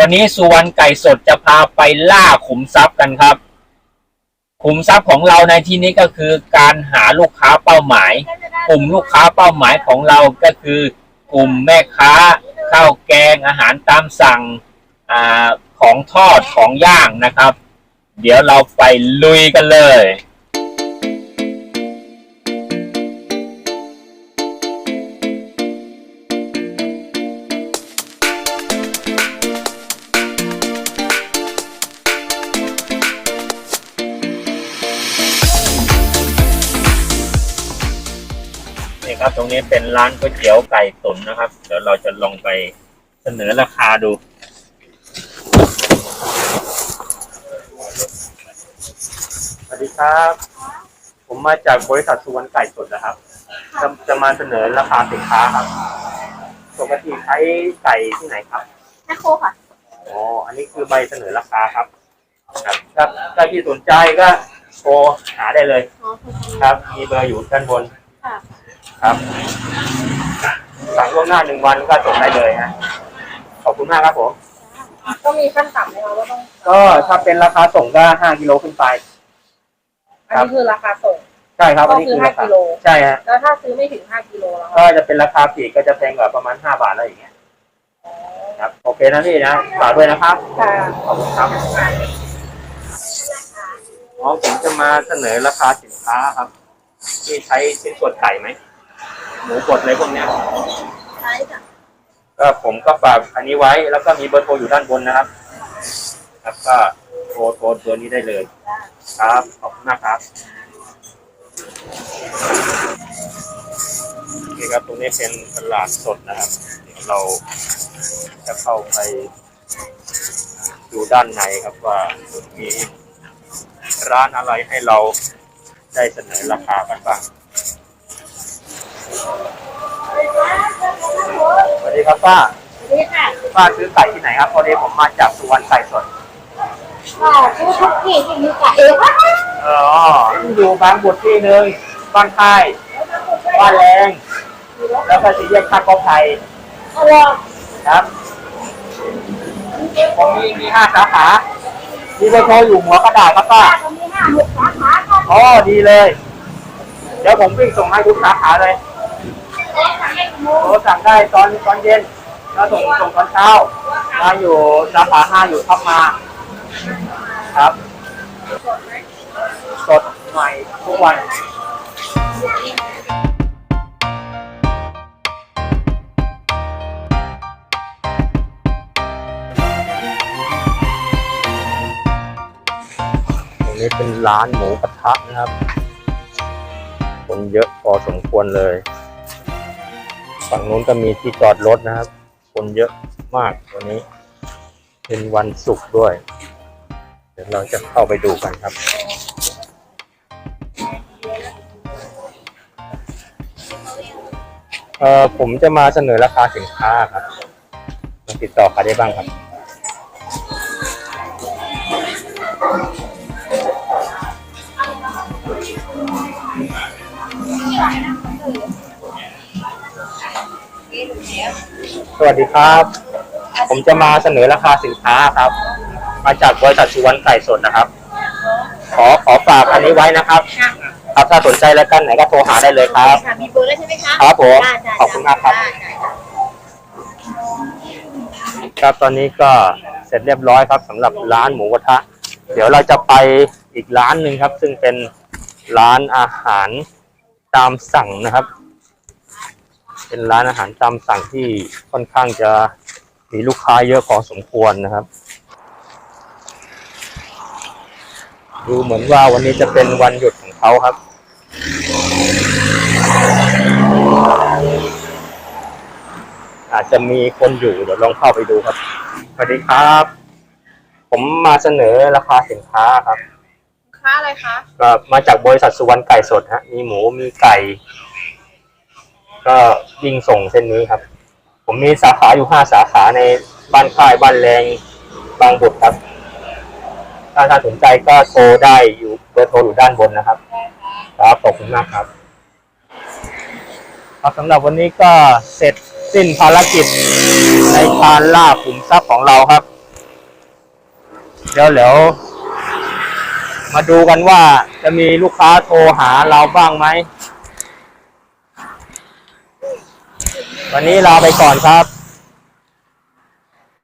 วันนี้สุวรรณไก่สดจะพาไปล่าขุมทรัพย์กันครับ ขุมทรัพย์ของเราในที่นี้ก็คือการหาลูกค้าเป้าหมาย กลุ่มลูกค้าเป้าหมายของเราก็คือกลุ่มแม่ค้าข้าวแกงอาหารตามสั่งอของทอดของย่างนะครับ เดี๋ยวเราไปลุยกันเลย นี่ครับ ตรงนี้เป็นร้านก๋วยเตี๋ยวไก่ตุ๋นนะครับ เดี๋ยวเราจะลองไปเสนอราคาดูสวัสดีครับ ผมมาจากบริษัทสุวรรณไก่สดนะครับ จะจะมาเสนอราคาสินค้าครับปกติใช้ไก่ที่ไหนครับแม่โคค่ะ อ๋อ อันนี้คือใบเสนอราคาครับ ครับถ้าถ้าที่สนใจก็โทรหาได้เลยอ๋อคือครับ มีเบอร์อยู่ด้านบน ค่ะครับสั่งล่วงหน้าหนึ่งวันก็ส่งได้เลยฮะขอบคุณมากครับผมก็มีขั้นต่ำไหมคะว่าต้องก็ถ้าเป็นราคาส่งก็ห้ากิโลขึ้นไป อันนี้คือราคาส่งใช่ครับก็อันนี้คือคือราคาห้ากิโลใช่ฮะแล้วถ้าซื้อไม่ถึง5กิโลแล้วก็คะจะเป็นราคาปลีกก็จะแพงกว่าประมาณห้าบาทอะไรอย่างเงี้ยครับโอเคนะพี่นะฝากด้วยนะครับค่ะขอบคุณครับอ๋อผมจะมาเสนอราคาสินค้าครับ ที่ใช้ชิ้นส่วนไก่ไหม หมูบดอะไรพวกเนี้ยใช่ค่ะก็ผมก็ฝากอันนี้ไว้ แล้วก็มีเบอร์โทรอยู่ด้านบนนะครับครับก็โทรโทรตัวนี้ได้เลย ครับ ขอบคุณมากครับโอเคครับ ตรงนี้เป็นตลาดสดนะครับเดี๋ยวเราจะเข้าไปดูด้านในครับว่ามีร้านอะไรให้เราได้เสนอราคากันบ้าง สวัสดีครับป้านี่ค่ะป้าซื้อไก่ที่ไหนครับพอดีผมมาจากสุวรรณไก่สดค่ะซื้อทุกที่ที่มีไก่เองค่ะอ๋ออยู่บางบทที่หนึ่งบ้านค่ายบ้านแรง แล้วก็สี่แยกท่ากอไผ่อร่อยครับผมมีมีห้าสาขามีเบอร์โทรอยู่หัวกระดาษครับป้าตรงนี้ห้าหกสาขาค่ะอ๋อดีเลย เดี๋ยวผมวิ่งส่งให้ทุกสาขาเลยแล้วทำให้ข โมยโทรสั่งได้ตอนตอนเย็นแล้วส่งส่งตอนเช้ามาอยู่สาขาห้าอยู่ทับมา ครับ สดใหม่ทุกวันนี้เป็นร้านหมูกระทะนะครับ คนเยอะพอสมควรเลย ฝั่งนู้นก็มีที่จอดรถนะครับ คนเยอะมากวันนี้ เป็นวันศุกร์ด้วย เดี๋ยวเราจะเข้าไปดูกันครับเอ่อผมจะมาเสนอราคาสินค้าครับมาติดต่อใครได้บ้างครับ สวัสดีครับ ผมจะมาเสนอราคาสินค้าครับ มาจากบริษัทสุวรรณไก่สดนะครับ ขอขอฝากอันนี้ไว้นะครับ ค่ะครับถ้าสนใจแล้วกันไหนก็โทรหาได้เลยครับค่ะมีเบอร์แล้วใช่ไหมคะครับผมได้ได้ขอบคุณมากครับได้ได้ ครับตอนนี้ก็เสร็จเรียบร้อยครับสำหรับร้านหมูกระทะ เดี๋ยวเราจะไปอีกร้านหนึ่งครับ ซึ่งเป็นร้านอาหารตามสั่งนะครับ เป็นร้านอาหารตามสั่งที่ค่อนข้างจะมีลูกค้าเยอะพอสมควรนะครับ ดูเหมือนว่าวันนี้จะเป็นวันหยุดของเขาครับ อาจจะมีคนอยู่เดี๋ยวลองเข้าไปดูครับสวัสดีครับ ผมมาเสนอราคาสินค้าครับค่าอะไรคะ ก็มาจากบริษัทสุวรรณไก่สดฮะ มีหมูมีไก่ ก็วิ่งส่งเส้นนี้ครับ ผมมีสาขาอยู่ห้าสาขาในบ้านค่ายบ้านแรงบางบุตรครับ ถ้าท่านสนใจก็โทรได้อยู่เบอร์โทรอยู่ด้านบนนะครับ ครับขอบคุณมากครับครับสำหรับวันนี้ก็เสร็จสิ้นภารกิจในการล่าขุมทรัพย์ของเราครับ เดี๋ยวเดี๋ยวมาดูกันว่าจะมีลูกค้าโทรหาเราบ้างไหม วันนี้ลาไปก่อนครับ